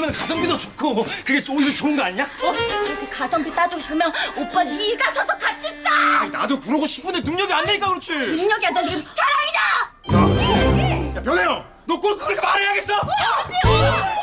있으면 가성비도 좋고 그게 오히려 좋은 거 아니냐? 어? 그렇게 가성비 따지고 싶으면 오빠 네가 서서 같이 싸. 아니, 나도 그러고 싶은데 능력이 안 되니까 그렇지. 능력이 안 되는 게 사랑이다. 야, 변해요. 너꼭 그렇게 말해야겠어? 아,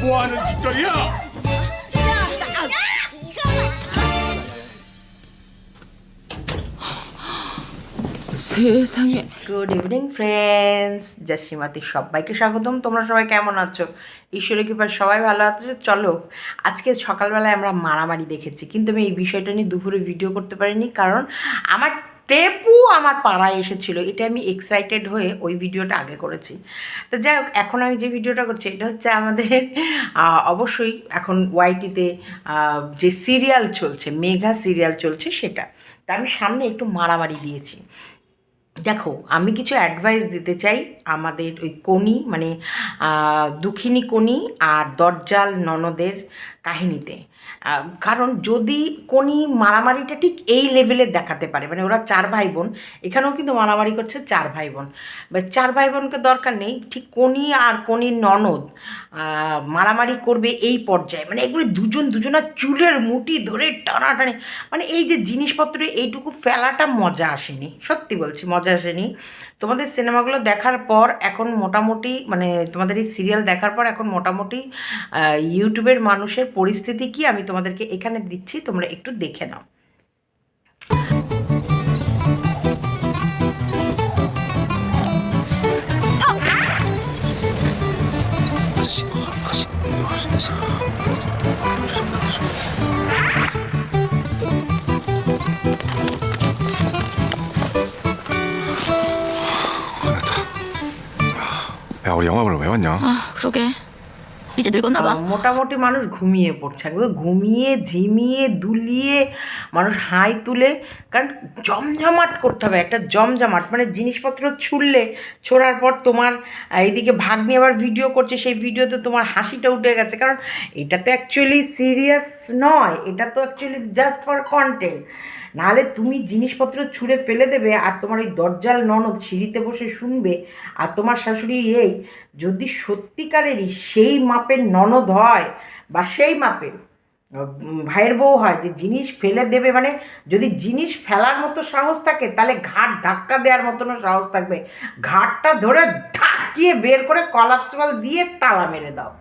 뭐 하는 짓거리야? 세상에 good evening friends জাসিমাতে সবাইকে স্বাগতম তোমরা সবাই কেমন আছো ঈশ্বরের কৃপার সবাই ভালো আছো চলো আজকে সকালবেলায় আমরা মারামারি দেখেছি কিন্তু আমি এই বিষয়টা নিয়ে দুপুরে ভিডিও করতে পারিনি কারণ আমার টেপু আমার পাড়ায় এসেছিল। এটা আমি এক্সাইটেড হয়ে ওই ভিডিওটা আগে করেছি। তো যাই হোক, এখন আমি যে ভিডিওটা করছি, এটা হচ্ছে আমাদের অবশ্যই এখন ওয়াইটিতে যে সিরিয়াল চলছে মেঘা সিরিয়াল চলছে সেটা। তা আমি সামনে একটু মারামারি দিয়েছি। দেখো, আমি কিছু অ্যাডভাইস দিতে চাই আমাদের ওই কনি মানে দুঃখিনী কনি আর দরজাল ননদের কাহিনীতে। কারণ যদি কোনি মারামারিটা ঠিক এই লেভেলের দেখাতে পারে মানে ওরা চার ভাই বোন এখানেও কিন্তু মারামারি করছে চার ভাই বোন চার ভাই বোনকে দরকার নেই, ঠিক কোনি আর কনির ননদ মারামারি করবে এই পর্যায়ে। মানে এগুলো দুজন দুজনের চুলের মুঠি ধরে টানাটানি। মানে এই যে জিনিসপত্র এইটুকু ফেলাটা মজা আসেনি, সত্যি বলছি মজা আসেনি। তোমাদের সিনেমাগুলো দেখার পর এখন মোটামুটি মানে তোমাদের এই সিরিয়াল দেখার পর এখন মোটামুটি ইউটিউবের মানুষের পরিস্থিতি কি আমি তোমাদেরকে এখানে দিচ্ছি তোমরা একটু দেখে নাও 야 우리 영화 보러 왜 왔냐? 아 그러게 মোটামুটি মানুষ ঘুমিয়ে পড়ছে, একদম ঘুমিয়ে, ঝিমিয়ে, দুলিয়ে মানুষ হাই তুলে, কারণ জমজমাট করতে হবে, একটা জমজমাট মানে জিনিসপত্র ছুড়লে, ছোড়ার পর তোমার এইদিকে ভাগ্নি আবার ভিডিও করছে, সেই ভিডিওতে তোমার হাসিটা উঠে গেছে, কারণ এটা তো অ্যাকচুয়ালি সিরিয়াস নয়, এটা তো অ্যাকচুয়ালি জাস্ট ফর কন্টেন্ট নাহলে তুমি জিনিসপত্র ছুঁড়ে ফেলে দেবে আর তোমার ওই দরজাল ননদ সিঁড়িতে বসে শুনবে আর তোমার শাশুড়ি এই যদি সত্যিকারেরই সেই মাপের ননদ হয় বা সেই মাপের ভাইয়ের বউ হয় যে জিনিস ফেলে দেবে মানে যদি জিনিস ফেলার মতো সাহস থাকে, তাহলে ঘাট ধাক্কা দেওয়ার মতনও সাহস থাকবে। ঘাটটা ধরে ধাক্কিয়ে বের করে কলাপসিবল দিয়ে তালা মেরে দাও।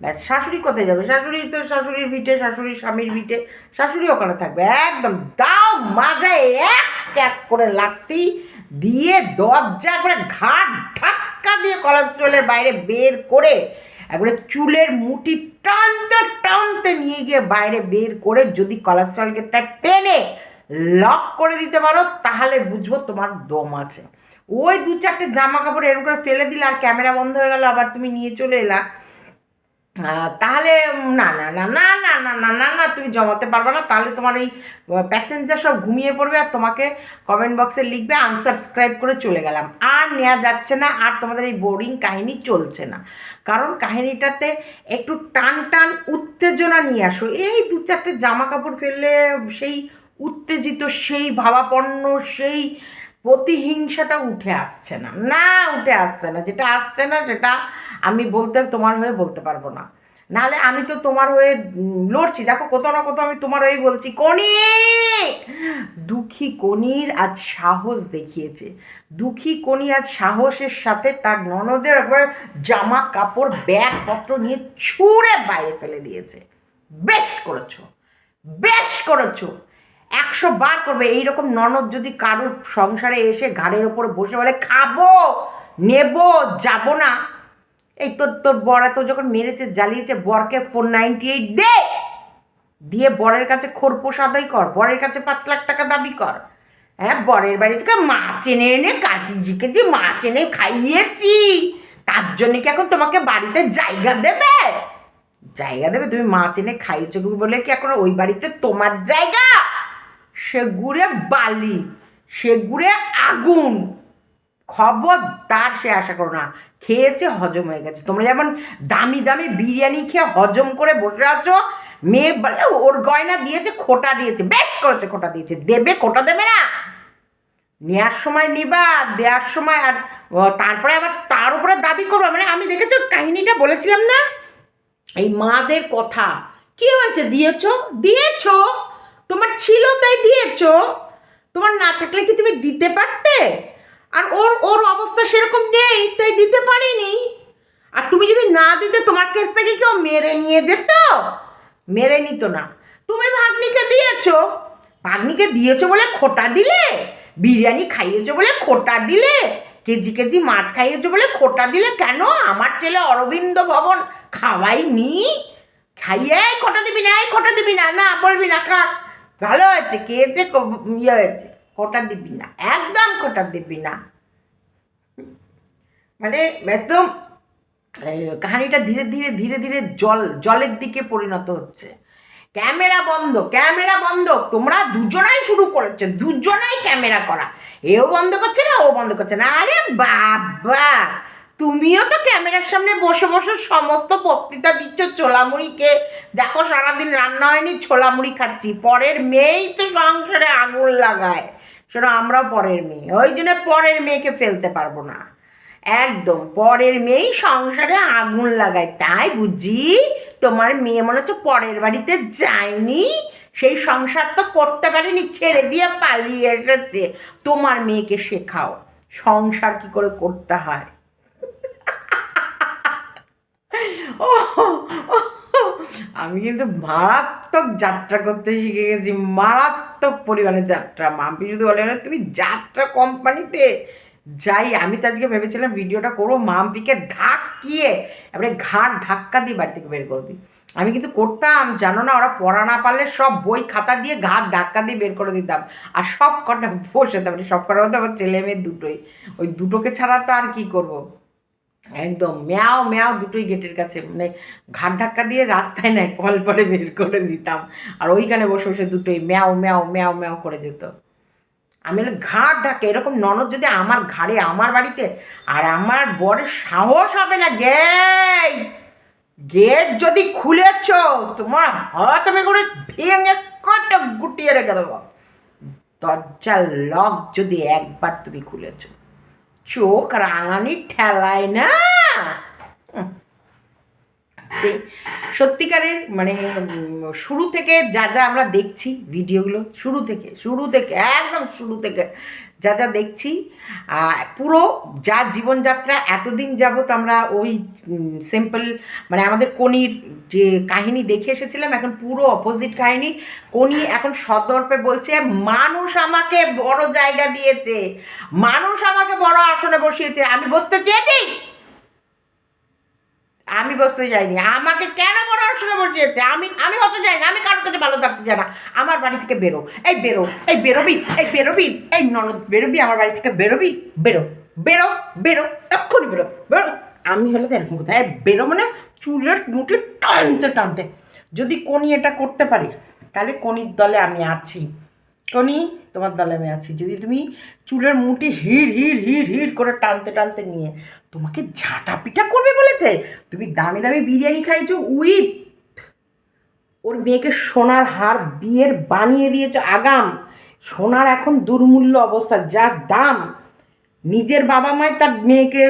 ব্যাস, শাশুড়ি কোথায় যাবে? শাশুড়ি তো শাশুড়ির ভিটে, শাশুড়ির স্বামীর ভিটে, শাশুড়ি ওখানে থাকবে। একদম দাও মাজায় এক এক করে লাগতেই দিয়ে দরজা করে ঘাট ধাক্কা দিয়ে কলাপসিবলের বাইরে বের করে একবারে চুলের মুঠি টানতে টানতে নিয়ে গিয়ে বাইরে বের করে যদি কলাপসিবল গেটটা টেনে লক করে দিতে পারো, তাহলে বুঝব তোমার দম আছে। ওই দু চারটে জামা কাপড় এরকম করে ফেলে দিলে আর ক্যামেরা বন্ধ হয়ে গেল, আবার তুমি নিয়ে চলে এলা। তাহলে না না না না না না না না না, তুমি জমাতে পারবে না। তাহলে তোমার এই প্যাসেঞ্জার সব ঘুমিয়ে পড়বে আর তোমাকে কমেন্ট বক্সে লিখবে আনসাবস্ক্রাইব করে চলে গেলাম। আর নেওয়া যাচ্ছে না, আর তোমাদের এই বোরিং কাহিনী চলছে না। কারণ কাহিনীটাতে একটু টান টান উত্তেজনা নিয়ে আসো। এই দু চারটে জামা কাপড় ফেললে সেই উত্তেজিত, সেই ভাবাপন্ন, সেই প্রতিহিংসাটা উঠে আসছে না। না উঠে আসছে না। যেটা আসছে না, সেটা আমি বলতে, তোমার হয়ে বলতে পারব না। নাহলে আমি তো তোমার হয়ে লড়ছি। দেখো, কোথাও না কোথাও আমি তোমার হয়ে বলছি। কনি! দুঃখী কনির আজ সাহস দেখিয়েছে। দুঃখী কনি আজ সাহসের সাথে তার ননদের একবারে জামা, কাপড় ব্যাগ পত্র নিয়ে ছুঁড়ে বাইরে ফেলে দিয়েছে। বেশ করেছ। বেশ করেছ। একশো বার করবে। এইরকম ননদ যদি কারোর সংসারে এসে ঘাড়ের ওপর বসে বলে, খাব, নেব, যাব না। এই তোর তোর বর এত যখন মেরেছে, জ্বালিয়েছে, বরকে ফোর নাইনটি এইট দে। দিয়ে বরের কাছে খোরপোশ আদায় কর, বরের কাছে পাঁচ লাখ টাকা দাবি কর। হ্যাঁ বরের বাড়ি থেকে মাছ এনে এনে কাকিজিকে যে মাছ এনে খাইয়েছি। তার জন্য কি এখন তোমাকে বাড়িতে জায়গা দেবে? জায়গা দেবে? তুমি মাছ এনে খাইয়েছো বলে কি এখন ওই বাড়িতে তোমার জায়গা? সে গুড়ে বালি সে গুড়ে আগুন। খবর খবরদার সে আশা করো না। খেয়েছে, হজম হয়ে গেছে। তোমরা যেমন দামি দামি বিরিয়ানি খেয়ে হজম করে বসে আছো, মেয়ে বলে, ওর গয়না দিয়েছে, খোটা দিয়েছে। বেশ করেছে, খোটা দিয়েছে। দেবে, খোটা দেবে না। নেওয়ার সময় নিবা দেওয়ার সময় আর তারপরে আবার তার উপরে দাবি করব। মানে আমি দেখেছ, কাহিনীটা বলেছিলাম না? এই মাদের কথা। কি হয়েছে? দিয়েছ? দিয়েছ? তোমার ছিল তাই দিয়েছ। তোমার না থাকলে কি তুমি দিতে পারতে? আর ওর ওর অবস্থা সেরকম নেই, তাই দিতে পারিনি। আর তুমি যদি না দিতে, তোমার কাছ থেকে কেউ মেরে নিয়ে যেত? মেরে নিত না। তুমি ভাগ্নিকে দিয়েছ। ভাগ্নিকে দিয়েছ বলে খোটা দিলে? বিরিয়ানি খাইয়েছো বলে খোটা দিলে? কেজি কেজি মাছ খাইয়েছো বলে খোটা দিলে কেন? আমার ছেলে অরবিন্দ ভবন খাওয়াইনি। খাইয়ে খোটা দিবি না, এই খোটা দিবি না না, বলবি না, খা। ভালো হয়েছে, খেয়েছে ইয়ে হয়েছে খোটা দিবি না? একদম খোটা দিবি না। মানে একদম কাহিনীটা ধীরে ধীরে ধীরে ধীরে জল, জলের দিকে পরিণত হচ্ছে। ক্যামেরা বন্ধ ক্যামেরা বন্ধ। তোমরা দুজনাই শুরু করেছ, দুজনাই ক্যামেরা করা। এও বন্ধ করছে না, ও বন্ধ করছে না। আরে বাবা! তুমিও তো ক্যামেরার সামনে বসে বসে সমস্ত বক্তৃতা দিচ্ছ, ছোলামুড়িকে। দেখো, সারাদিন রান্না হয়নি, ছোলামুড়ি খাচ্ছি। পরের মেয়েই তো সংসারে আগুন লাগায়। শোনো, আমরাও পরের মেয়ে। ওই জন্য পরের মেয়েকে ফেলতে পারব না। একদম, পরের মেয়েই সংসারে আগুন লাগায়। তাই বুঝি তোমার মেয়ে মনে হচ্ছে পরের বাড়িতে যায়নি? সেই সংসার তো করতে পারেনি, ছেড়ে দিয়ে পালিয়ে এসেছে। তোমার মেয়েকে শেখাও। সংসার কি করে করতে হয়? ও আমি কিন্তু মারাত্মক যাত্রা করতে শিখে গেছি, মারাত্মক পরিমাণে যাত্রা। মাম্পি শুধু বলে, "আরে, তুমি যাত্রা কোম্পানিতে? যাই, আমি তো আজকে ভেবেছিলাম ভিডিওটা করব, মাম্পিকে ধাক্কিয়ে এবারে ঘাট ধাক্কা দিয়ে বাড়ি থেকে বের করবি আমি কিন্তু করতাম, জানো না, ওরা পড়া না পারলে সব বই খাতা দিয়ে ঘাট ধাক্কা দিয়ে বের করে দিতাম। আর সব কটা বসে তারপরে সব কটার মধ্যে আমার ছেলে মেয়ে দুটোই। ওই দুটোকে ছাড়া তো আর কি করব? একদম ম্যাও ম্যাও দুটোই গেটের কাছে মানে ঘাট ধাক্কা দিয়ে রাস্তায় নেয় কল পরে বের করে দিতাম। আর ওইখানে বসে বসে দুটোই ম্যাও ম্যাও ম্যাও ম্যাও করে যেত। আমি ঘাট ধাক্কা? এরকম ননদ যদি আমার ঘাড়ে, আমার বাড়িতে, আর আমার বরের সাহস হবে না, গেই! গেট যদি খুলেছ, তোমার হাত আমি করে ভেঙে কটা গুটিয়ে রেখে দেবো। দরজার লক যদি একবার তুমি খুলেছো। চোখ রাঙানি ঠেলায় না। সত্যিকারের মানে শুরু থেকে যা যা আমরা দেখছি ভিডিওগুলো শুরু থেকে শুরু থেকে একদম শুরু থেকে যা যা দেখছি পুরো যা জীবনযাত্রা, এতদিন যাবত আমরা ওই সিম্পল মানে আমাদের কনির যে কাহিনী দেখে এসেছিলাম, এখন পুরো অপোজিট কাহিনী। কনি এখন সদর্পে বলছে, মানুষ আমাকে বড় জায়গা দিয়েছে, মানুষ আমাকে বড় আসনে বসিয়েছে, আমি বসতে চেয়েছি? আমি বসতে যাইনি। আমাকে কেন বড় আসনে বসিয়েছে? আমি আমি হতে যাই না, আমি কারোর কাছে ভালো থাকতে চাই না। আমার বাড়ি থেকে বেরো। এই বেরো, এই বেরোবি এই বেরোবি, এই ননদ বেরোবি, আমার বাড়ি থেকে বেরোবি, বেরো বেরো বেরো, এক্ষুনি বেরো বেরো। আমি হলে দেখ কোথায় বেরো মানে চুলের মুঠে টানতে টানতে। যদি কোনি এটা করতে পারি, তাহলে কনির দলে আমি আছি। কনি তোমার দলে আমি আছি। যদি তুমি চুলের মুঠি হিড় হিড় হিড় হিড় করে টানতে টানতে নিয়ে তোমাকে ঝাঁটা পিঠা করবে বলেছে? তুমি দামি দামি বিরিয়ানি খাইছো উইথ ওর মেয়েকে সোনার হার বিয়ের বানিয়ে দিয়েছে আগাম। সোনার এখন দুর্মূল্য অবস্থা, যা দাম। নিজের বাবা মায় তার মেয়েকে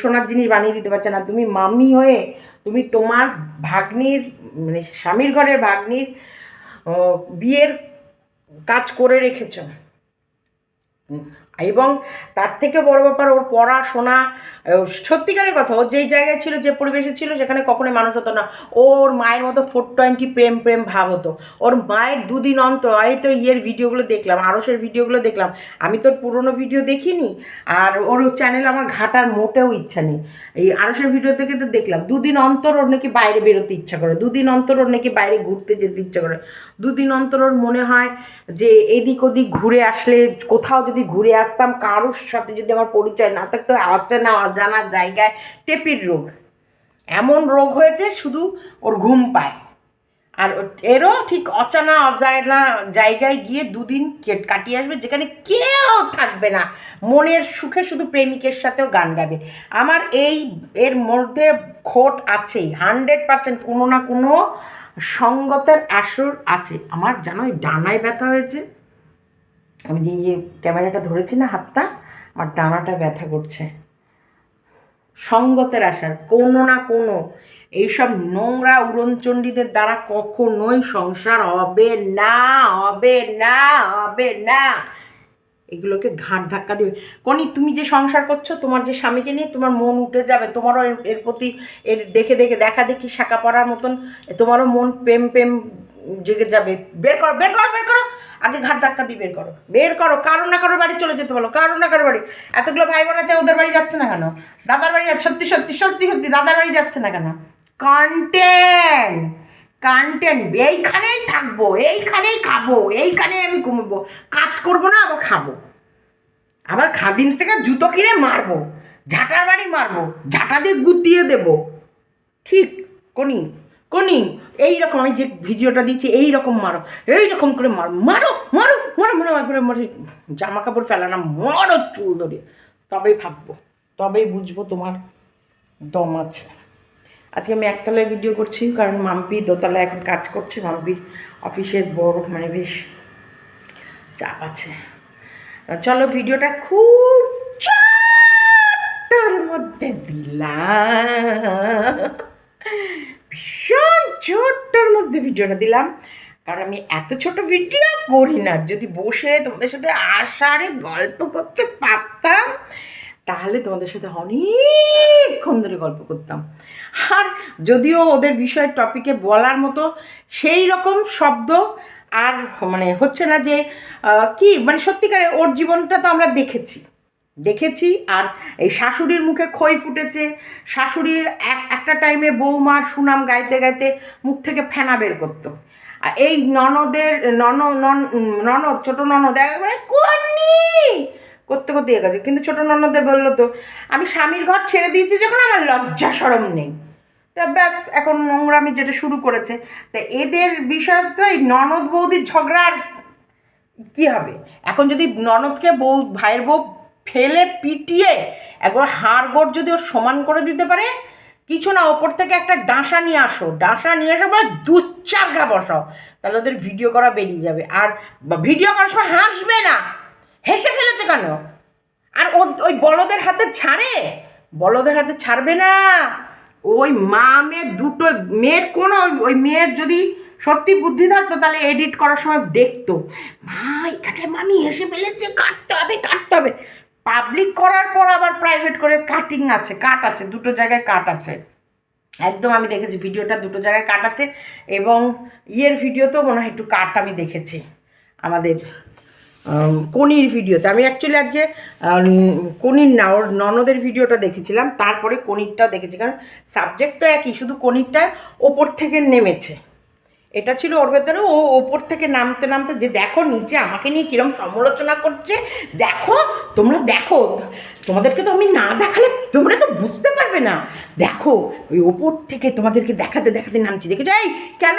সোনার জিনিস বানিয়ে দিতে পারছে না। তুমি মাম্মি হয়ে তুমি তোমার ভাগ্নির মানে স্বামীর ঘরের ভাগ্নির বিয়ের কাজ করে রেখেছ এবং তার থেকে বড় ব্যাপার ওর পড়াশোনা সত্যিকারের কথা ও যেই জায়গায় ছিল, যে পরিবেশে ছিল, সেখানে কখনোই মানুষ হতো না। ওর মায়ের মতো ফোর টোয়েন্টি প্রেম প্রেম ভাব হতো। ওর মায়ের দুদিন অন্তর, এই তো ইয়ের ভিডিওগুলো দেখলাম আরসের ভিডিওগুলো দেখলাম। আমি তোর পুরনো ভিডিও দেখিনি, আর ওর চ্যানেল আমার ঘাটার মোটেও ইচ্ছা নেই। এই আরসের ভিডিও থেকে তো দেখলাম, দুদিন অন্তর ওর নাকি বাইরে বেরোতে ইচ্ছা করে, দুদিন অন্তর ওর নাকি বাইরে ঘুরতে যেতে ইচ্ছা করে। দুদিন অন্তর ওর মনে হয় যে এদিক ওদিক ঘুরে আসলে, কোথাও যদি ঘুরে আসতাম কারোর সাথে যদি আমার পরিচয় না থাকতো, অচেনা, অজানা জায়গায় টেপির রোগ। এমন রোগ হয়েছে শুধু ওর ঘুম পায়। আর এরও ঠিক অচানা, অজানা জায়গায় গিয়ে দুদিন কেট কাটিয়ে আসবে, যেখানে কেউ থাকবে না। মনের সুখে শুধু প্রেমিকের সাথেও গান গাবে। আমার এই, এর মধ্যে খোট আছেই। হান্ড্রেড পার্সেন্ট কোনো না কোনো সঙ্গতের আসর আছে। আমার জানো এই ডানায় ব্যথা হয়েছে। আমি যে যে ক্যামেরাটা ধরেছি না হাতটা, আমার ডানাটা ব্যথা করছে। সঙ্গতের আশার, কোনো না কোনো, এইসব নোংরা উড়নচণ্ডীদের দ্বারা কখনোই সংসার হবে না হবে না হবে না। এগুলোকে ঘাট ধাক্কা দিবে। কনি, তুমি যে সংসার করছ, তোমার যে স্বামীকে নিয়ে তোমার মন উঠে যাবে, তোমারও এর- এর প্রতি এর দেখে দেখে দেখা দেখি শাখা পড়ার মতন, তোমারও মন প্রেম প্রেম জেগে যাবে। বের করো বের করো বের করো! আগে ঘাট ধাক্কা দিয়ে বের করো। বের করো কারও না কারও বাড়ি চলে যেতে বলো কারও না কারও বাড়ি। এতগুলো ভাই বোন আছে, ওদের বাড়ি যাচ্ছে না কেন? দাদার বাড়ি যাচ্ছে, সত্যি সত্যি সত্যি সত্যি, দাদার বাড়ি যাচ্ছে না কেন? কন্টেন্ট কন্টেন্ট এইখানেই থাকব, এইখানেই খাব এইখানেই আমি ঘুমবো। কাজ করব না, আবার খাব। আবার খাদিম থেকে জুতো কিনে মারবো, ঝাঁটার বাড়ি মারবো, ঝাঁটা দিয়ে গুতিয়ে দেবো। ঠিক, কোনি? কোনি, এইরকম আমি যে ভিডিওটা দিচ্ছি এই রকম মারো এই রকম করে মারো মারো মারো মারো মারো, একবারে মারো জামা কাপড় ফেলা না মারো চুল ধরে। তবেই ভাববো, তবেই বুঝব তোমার দম আছে। আজকে আমি একতলায় ভিডিও করছি, কারণ মাম্পি দোতলায় এখন কাজ করছে, মাম্পির অফিসের বড় মানে বেশ চাপ আছে। চলো ভিডিওটা খুব ছোট্টর মধ্যে দিলাম। মধ্যে ভিডিওটা দিলাম। কারণ আমি এত ছোট ভিডিও করি না। যদি বসে তোমাদের সাথে আষাঢ়ে গল্প করতে পারতাম, তাহলে তোমাদের সাথে অনেকক্ষণ ধরে গল্প করতাম। আর যদিও ওদের বিষয় টপিকে বলার মতো সেই রকম শব্দ, আর মানে হচ্ছে না যে কি মানে সত্যিকারে ওর জীবনটা তো আমরা দেখেছি। দেখেছি, আর এই শাশুড়ির মুখে খই ফুটেছে। শাশুড়ি এক, একটা টাইমে বৌমার সুনাম গাইতে গাইতে মুখ থেকে ফেনা বের করতো। আর এই ননদের, নন, নন- ননদ, ছোটো ননদ, একবারে কন্নি করতে করতে এ গেছে কিন্তু ছোট ননদের বলল তো, আমি স্বামীর ঘর ছেড়ে দিয়েছি যখন আমার লজ্জা সরম নেই। তা ব্যাস, এখন নোংরামি যেটা শুরু করেছে। তা এদের বিষয় তো এই ননদ বৌদির ঝগড়া আর কি হবে? এখন যদি ননদকে বউ ভাইয়ের বউ ফেলে পিটিয়ে একবার হাড় গোড় যদি ওর সমান করে দিতে পারে, কিছু না, ওপর থেকে একটা ডাঁসা নিয়ে আসো, ডাঁসা নিয়ে এসে পরে দু চার গা বসাও, তাহলে ওদের ভিডিও করা বেরিয়ে যাবে। আর ভিডিও করার সময় হাসবে না, হেসে ফেলেছে কেন? আর ও, ওই বলদের হাতে ছাড়ে? বলদের হাতে ছাড়বে না। ওই মা মেয়ের দুটো, মেয়ের কোনো, ওই মেয়ের যদি সত্যি বুদ্ধি থাকতো, তাহলে এডিট করার সময় দেখতো। মা এখানে মামি হেসে ফেলেছে, কাটতে হবে কাটতে হবে। পাবলিক করার পর আবার প্রাইভেট করে কাটিং আছে কাট আছে দুটো জায়গায় কাট আছে। একদম আমি দেখেছি ভিডিওটা দুটো জায়গায় কাট আছে এবং ইয়ের ভিডিওতেও মনে হয় একটু কাট আমি দেখেছি আমাদের কনির ভিডিওতে। আমি অ্যাকচুয়ালি আজকে কনির না ওর ননদের ভিডিওটা দেখেছিলাম তারপরে কনিরটাও দেখেছি কারণ সাবজেক্ট তো একই শুধু কনিরটার ওপর থেকে নেমেছে। এটা ছিল ওর ভেতরে ও ওপর থেকে নামতে নামতে যে দেখো নিচে আমাকে নিয়ে কিরম সমালোচনা করছে, দেখো, তোমরা দেখো, তোমাদেরকে তো আমি না দেখালে তোমরা তো বুঝতে পারবে না। দেখো, ওই ওপর থেকে তোমাদেরকে দেখাতে দেখাতে নামছি। দেখে যাই কেন?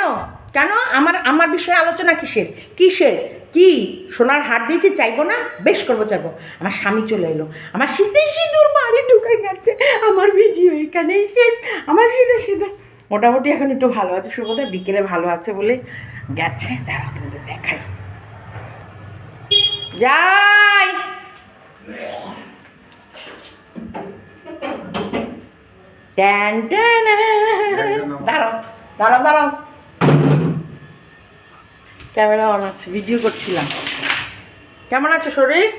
কেন? আমার আমার বিষয়ে আলোচনা কিসের? কিসের? কি? সোনার হাট দিয়েছি, চাইব না? বেশ করব, চাইব। আমার স্বামী চলে এলো। আমার শীতে সিঁদুর বাড়ি ঢুকে গেছে আমার ভিডিও এখানেই শেষ। আমার শীতে সিঁদুর মোটামুটি এখন একটু ভালো আছে সুবোধা। বিকেলে ভালো আছে বলে গেছে। দাঁড়া তোমাদের দেখাই। যাই! দাঁড়াও দাঁড়াও দাঁড়াও। ক্যামেরা অন আছে ভিডিও করছিলাম। কেমন আছে শরীর?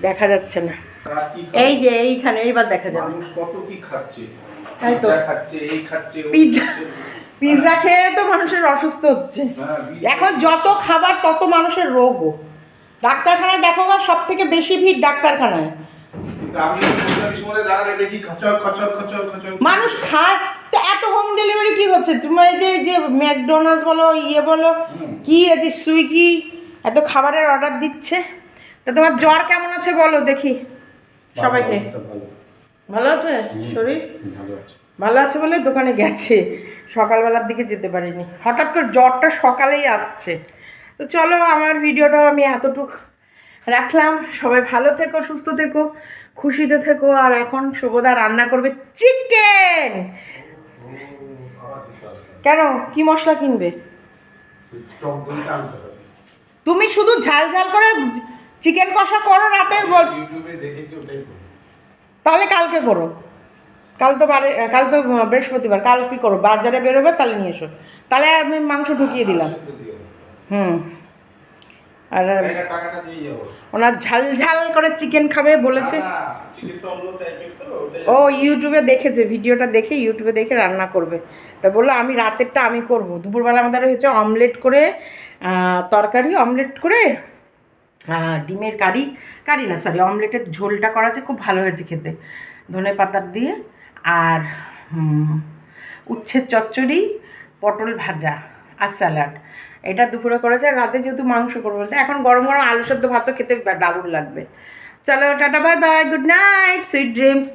দেখা যাচ্ছে না। এই যে এইখানে এইবার দেখা যাবে। কত কি খাচ্ছে? তাই তো। পিৎজা খাচ্ছে এই খাচ্ছে পিৎজা পিৎজা খেয়ে তো মানুষের অসুস্থ হচ্ছে। এখন যত খাবার তত মানুষের রোগও। ডাক্তারখানায় দেখো সব থেকে বেশি ভিড় ডাক্তারখানায়। মানুষ খায়। তো এত হোম ডেলিভারি কি হচ্ছে? এই যে যে ম্যাকডোনাল্ডস বলো ইয়ে বলো কি এই যে সুইগি এত খাবারের অর্ডার দিচ্ছে। তা তোমার জ্বর কেমন আছে বলো দেখি সবাইকে। ভালো, আছে? শরীর? ভালো আছে। বলে দোকানে গেছে। সকালবেলার দিকে যেতে পারিনি। হঠাৎ করে জ্বরটা সকালেই আসছে। তো চলো আমার ভিডিওটা আমি এতটুক রাখলাম। সবাই ভালো থেকো সুস্থ থেকো খুশিতে থেকো। আর এখন শুভদা রান্না করবে চিকেন! কেন? কি মশলা কিনবে? তুমি শুধু ঝাল ঝাল করে চিকেন কষা করো রাতের ইউটিউবে দেখেছি ওটাই তাহলে কালকে করো। কাল তো বারে কাল তো বৃহস্পতিবার কাল কী করো? বাজারে বেরোবে তাহলে নিয়ে এসো। তাহলে আমি মাংস ঢুকিয়ে দিলাম। হুম। আর ওনার ঝাল ঝাল করে চিকেন খাবে বলেছে। ও ইউটিউবে দেখেছে ভিডিওটা দেখে ইউটিউবে দেখে রান্না করবে। তা বলল আমি রাতেরটা আমি করব। দুপুরবেলা আমাদের হয়েছে অমলেট করে তরকারি অমলেট করে ডিমের কারি কারি না সরি অমলেটের ঝোলটা করা আছে, খুব ভালো হয়েছে খেতে। ধনে পাতার দিয়ে আর উচ্ছের চচ্চড়ি, পটল ভাজা আর স্যালাড। এটা দুপুরে করেছে আর রাতে যেহেতু মাংস করব এখন গরম গরম আলু সদ্য ভাতও খেতে দারুণ লাগবে। চলো, tata bye bye good night sweet dreams